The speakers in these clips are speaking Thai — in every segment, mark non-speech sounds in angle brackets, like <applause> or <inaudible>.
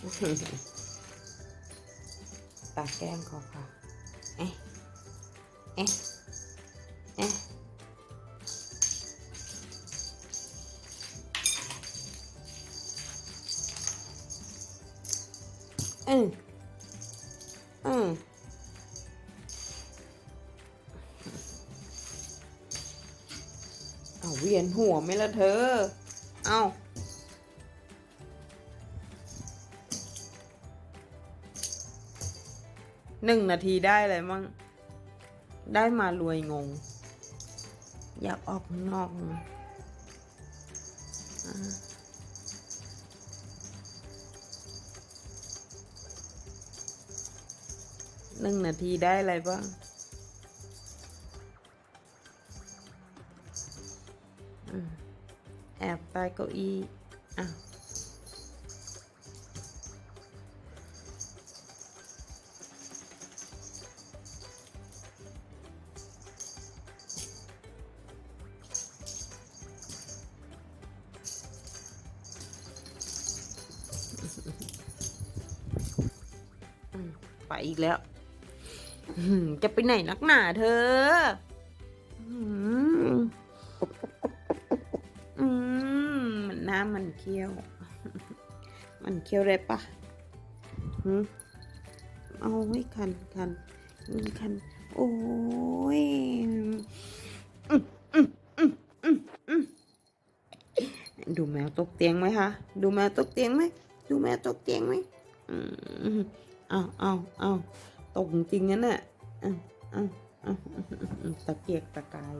ตาแก้มเขาค่ะ เอ๊ะ เอ๊ะ เอ๊ะ อืมอืมเอาเวียนหัวไหมล่ะเธอ เอา หนึ่งนาทีได้เลยมั่งได้มารวยงง อยากออกนอกหนึ่งนาทีได้อะไรบ้างแอบใต้เก้าอี้อะ ไปอีกแล้วจะไปไหนนักหนาเธออืมมันน้ำมันเคี้ยว มันเคี้ยวได้ปะเอาไว้คันคันคัน โอ้ยดูแมวตกเตียงไหมคะ ดูแมวตกเตียงไหม ดูแมวตกเตียงไหม เอาเอาเอาตกจริงๆนั่นน่ะเอาเอาเอาตะเกียกตะกาย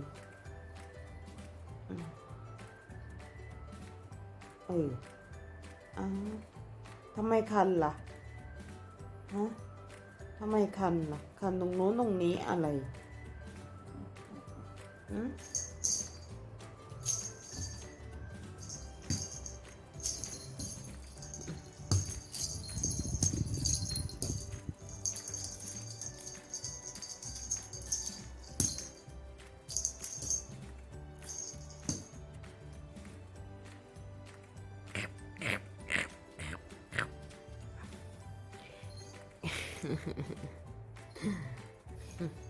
เออเอาวทำไมคันล่ะ ฮะทำไมคันล่ะ คันตรงโน้นตรงนี้อะไรอืม フフフ。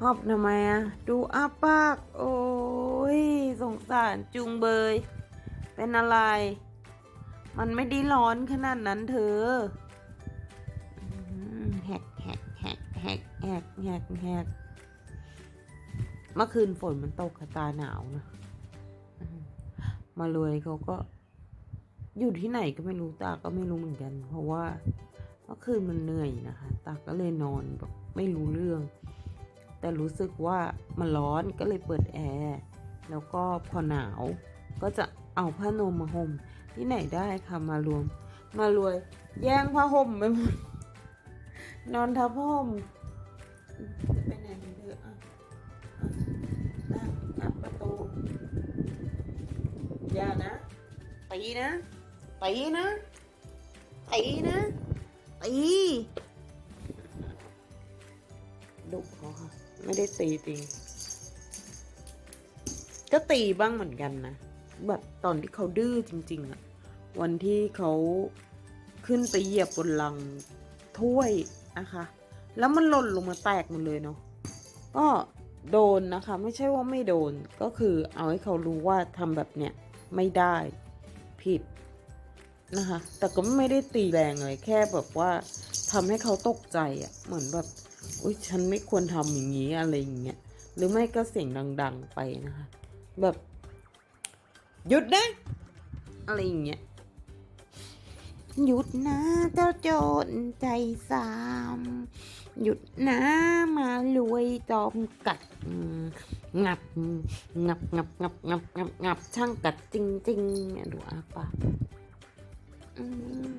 หอบทำไมอะดูอ้าปาก โอ้ยสงสารจุงเบย เป็นอะไร มันไม่ได้ร้อนขนาดนั้นเธอแหกแหกแหกแหกแหกแหกแหกเมื่อคืนฝนมันตกค่ะตาหนาวนะมมารวยเขาก็ อยู่ที่ไหนก็ไม่รู้ตาก็ไม่รู้เหมือนกัน เพราะว่าเมื่อคืนมันเหนื่อยนะคะ ตาก็เลยนอนแบบไม่รู้เรื่อง แต่รู้สึกว่ามันร้อนก็เลยเปิดแอร์แล้วก็พอหนาวก็จะเอาผ้านมมาห่มที่ไหนได้ค่ะมารวม มารวย แย่งผ้าห่มไปหมดนอนทับผ้าห่มจะไปไหนกันเถอะอะอะอะอะประตูอย่านะตีนะตีนะตีนะตี ดุเขาค่ะ ไม่ได้ตีจริงก็ตีบ้างเหมือนกันนะ แบบตอนที่เขาดื้อจริง ๆอะวันที่เขาขึ้นไปเหยียบบนลังถ้วยนะคะ แล้วมันหล่นลงมาแตกหมดเลยเนาะก็โดนนะคะ ไม่ใช่ว่าไม่โดนก็คือเอาให้เขารู้ว่าทำแบบเนี้ยไม่ได้ผิดนะคะ แต่ก็ไม่ได้ตีแรงเลยแค่แบบว่าทำให้เขาตกใจอะ่ะเหมือนแบบ อุ้ยฉันไม่ควรทำอย่างนี้อะไรอย่างเงี้ยหรือไม่ก็เสียงดัง ๆ ไปนะคะ แบบหยุดนะอะไรอย่างเงี้ยหยุดนะเจ้าโจรใจสามหยุดนะมารวยจอมกัดงับงับงับงับงับงับงับช่างกัดจริงๆเนี่ยดูอาปากอืม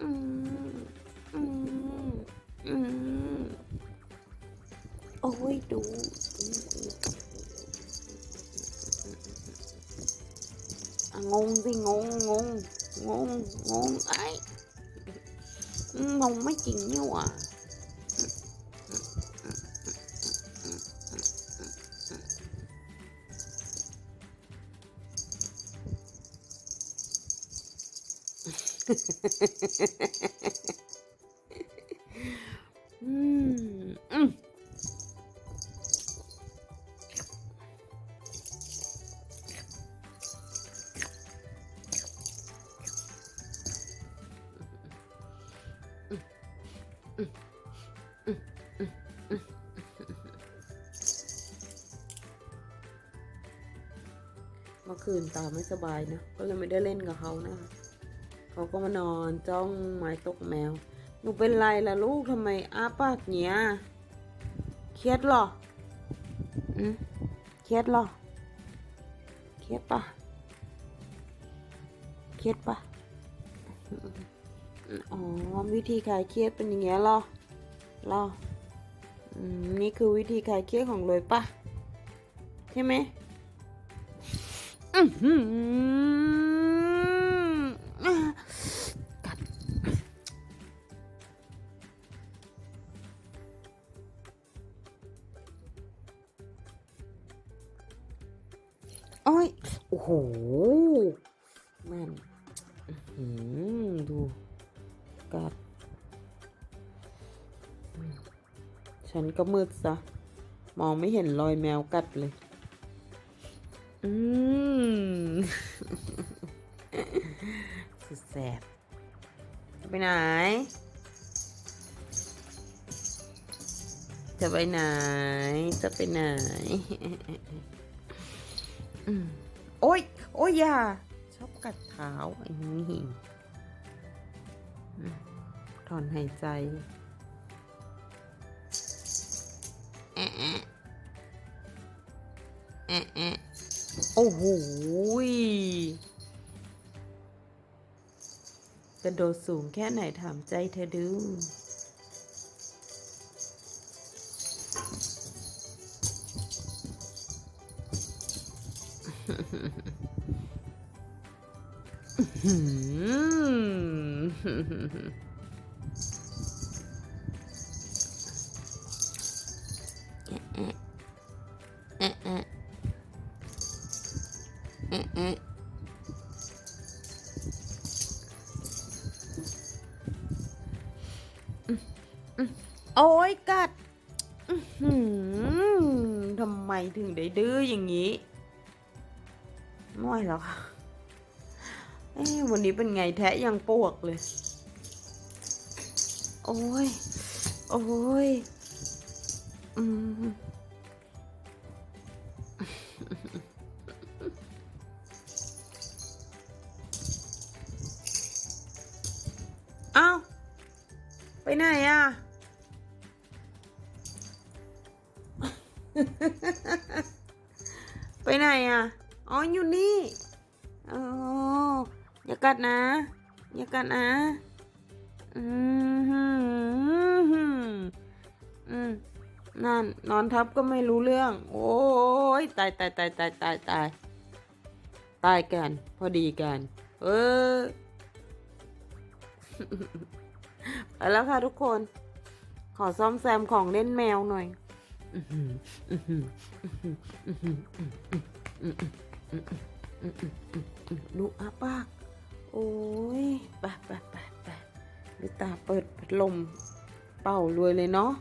อืม Ôi đủ. À, Ngon gì ngon ngon Ngon ngon. Ấy. Ừ, ngon mấy chuyện nhau <laughs> à คืนตาไม่สบายนะ ก็เลยไม่ได้เล่นกับเขานะเขาก็มานอนจ้องไม้ตกแมว หนูเป็นไรล่ะลูกทำไมอ้าปากเนี้ย เครียดหรออืมเครียดหรอ เครียดปะเครียดปะอ๋อ วิธีคลายเครียดเป็นอย่างเงี้ยหรอหรออืมนี่คือวิธีคลายเครียดของเลยปะใช่ไหมอือหืออะ กัดโอ้ย โอ้โหแม่นหือดูกัด ฉันก็มืดซะ มองไม่เห็นรอยแมวกัดเลย อืมสุดแสบจะไปไหน จะไปไหน จะไปไหน โอ้ย โอ้ยอย่า ชอบกัดเท้าไอ้นี่ถอนหายใจแอะแอะแอะ โอ้โหกระโดดสูงแค่ไหนถามใจเธอดูหืม ถึงได้ดื้ออย่างนี้ไม่ไหวแล้วค่ะเอ้วันนี้เป็นไงแทะยังปวกเลย โอ้ย โอ้ย อืมเอ้า ไปไหนอะ ไหนอะ อ๋อ อยู่นี่โอ้อย่ากัดนะ อย่ากัดนะ อืมหืมอืมนั่นนอนทับก็ไม่รู้เรื่อง โอ้ยตายตายตายตายตายตายตายกัน พอดีกัน เออไปแล้วค่ะทุกคน ขอซ่อมแซมของเล่นแมวหน่อย ดูอาปาก โอ้ยไปะปะปะปดูตาเปิดพัดลม เป่ารวยเลยเนาะ